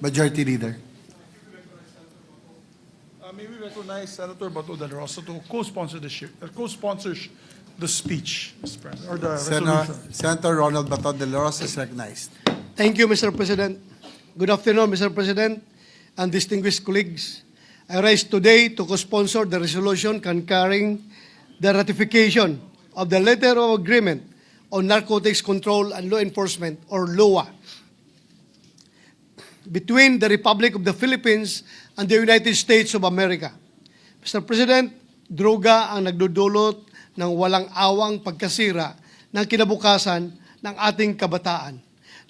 Majority Leader. Uh, may we recognize Senator Bato de la Rosa to co-sponsor the shi- uh, co-sponsors the speech, Mr. President, or the Senator, resolution. Senator Ronald Baton de la Rosa is recognized. Thank you, Mr. President. Good afternoon, Mr. President and distinguished colleagues. I rise today to co-sponsor the resolution concurring the ratification of the Letter of Agreement on Narcotics Control and Law Enforcement, or LOA, between the Republic of the Philippines and the United States of America. Mr. President, droga ang nagdudulot ng walang awang pagkasira ng kinabukasan ng ating kabataan,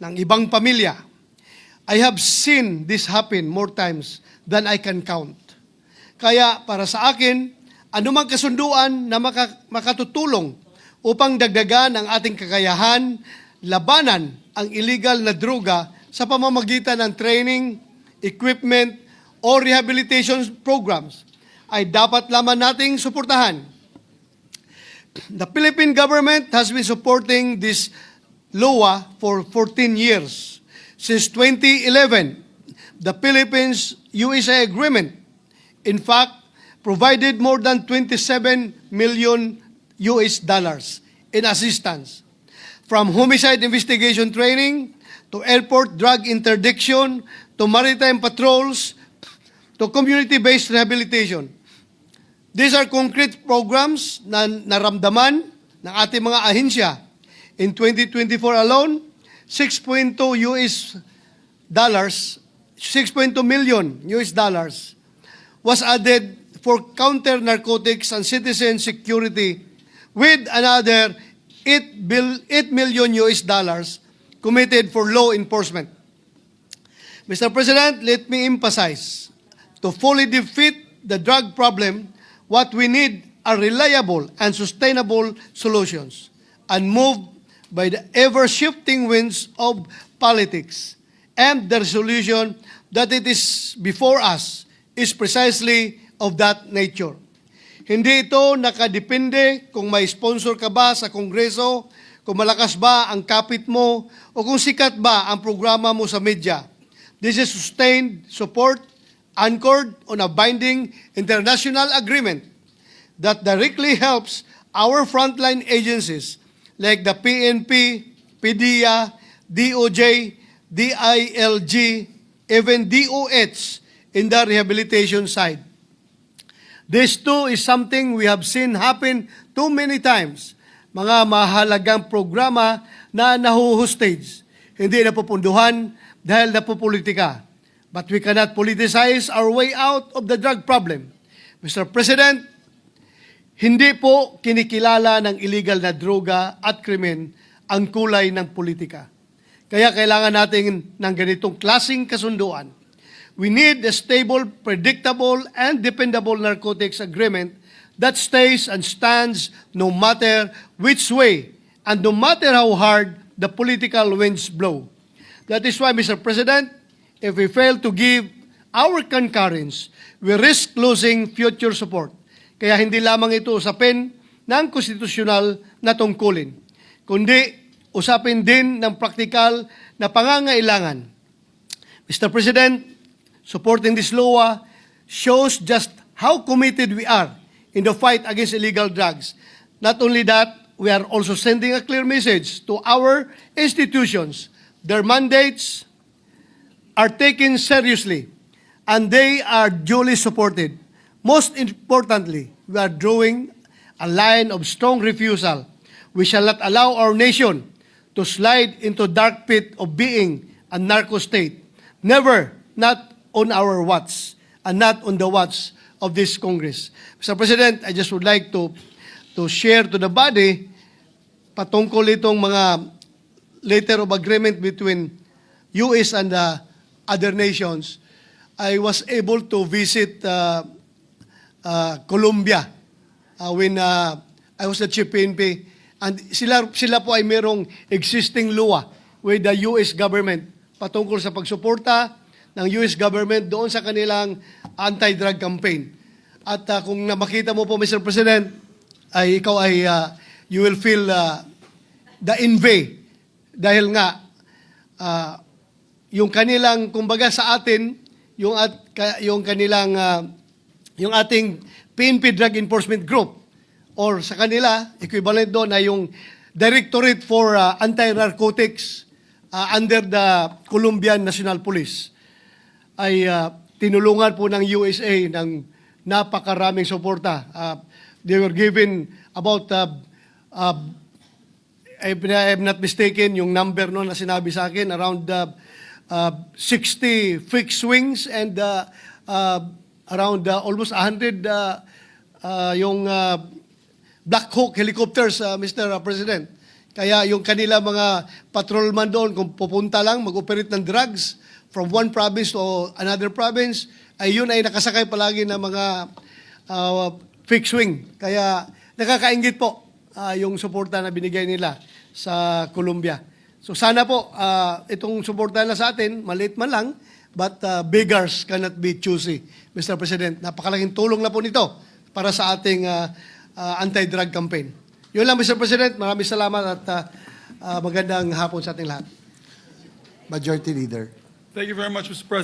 ng ibang pamilya. I have seen this happen more times than I can count. Kaya para sa akin, anumang kasunduan na maka- makatutulong upang dagdagan ang ating kakayahan, labanan ang illegal na droga sa pamamagitan ng training, equipment, o rehabilitation programs ay dapat lamang nating suportahan. The Philippine government has been supporting this LOA for 14 years. Since 2011, the Philippines-USA agreement, in fact, provided more than 27 million US dollars in assistance. From homicide investigation training, to airport drug interdiction, to maritime patrols, to community-based rehabilitation. These are concrete programs na naramdaman ng ating mga ahensya. In 2024 alone, 6.2 US dollars, 6.2 million US dollars was added for counter narcotics and citizen security with another 8, bill, 8 million US dollars committed for law enforcement. Mr. President, let me emphasize to fully defeat the drug problem, what we need are reliable and sustainable solutions and moved by the ever shifting winds of politics. And the resolution that it is before us is precisely of that nature. Hindi ito nakadepende kung may sponsor ka ba sa Kongreso, kung malakas ba ang kapit mo, o kung sikat ba ang programa mo sa media. This is sustained support anchored on a binding international agreement that directly helps our frontline agencies like the PNP, PDEA, DOJ, DILG, even DOH in the rehabilitation side. This too is something we have seen happen too many times. Mga mahalagang programa na nahuhustage, hindi napupunduhan dahil napupolitika. But we cannot politicize our way out of the drug problem. Mr. President, hindi po kinikilala ng illegal na droga at krimen ang kulay ng politika. Kaya kailangan natin ng ganitong klasing kasunduan. We need a stable, predictable, and dependable narcotics agreement that stays and stands no matter which way and no matter how hard the political winds blow. That is why, Mr. President, if we fail to give our concurrence, we risk losing future support. Kaya hindi lamang ito usapin ng konstitusyonal na tungkulin, kundi usapin din ng praktikal na pangangailangan. Mr. President, supporting this law shows just how committed we are in the fight against illegal drugs. Not only that, we are also sending a clear message to our institutions. Their mandates are taken seriously and they are duly supported. Most importantly, we are drawing a line of strong refusal. We shall not allow our nation to slide into dark pit of being a narco state. Never, not on our watch and not on the watch of this Congress. Mr. President, I just would like to to share to the body patungkol itong mga letter of agreement between US and the other nations. I was able to visit uh, uh, Colombia uh, when uh, I was the chief PNP. And sila, sila po ay merong existing law with the US government patungkol sa pagsuporta ng US government doon sa kanilang anti-drug campaign. At uh, kung makita mo po, Mr. President, ay ikaw ay uh, you will feel uh, the envy dahil nga uh, yung kanilang kumbaga sa atin yung at yung kanilang ah, yung ating PNP Drug Enforcement Group or sa kanila equivalent doon ay yung Directorate for ah, Anti-Narcotics ah, under the Colombian National Police ay ah, tinulungan po ng USA ng napakaraming suporta. Ah, they were given about uh, uh, if I am not mistaken, yung number no na sinabi sa akin, around uh, uh, 60 fixed wings and uh, uh, around uh, almost 100 uh, uh, yung uh, Black Hawk helicopters, uh, Mr. President. Kaya yung kanila mga patrolman doon, kung pupunta lang, mag-operate ng drugs from one province to another province, ay yun ay nakasakay palagi ng mga uh, fixed wing. Kaya nakakaingit po ah, yung suporta na binigay nila sa Colombia. So sana po ah, itong suporta na sa atin, maliit man lang, but ah, beggars cannot be choosy, Mr. President. Napakalaking tulong na po nito para sa ating ah, ah, anti-drug campaign. Yun lang, Mr. President. Maraming salamat at ah, ah, magandang hapon sa ating lahat. Majority Leader. Thank you very much, Mr. President.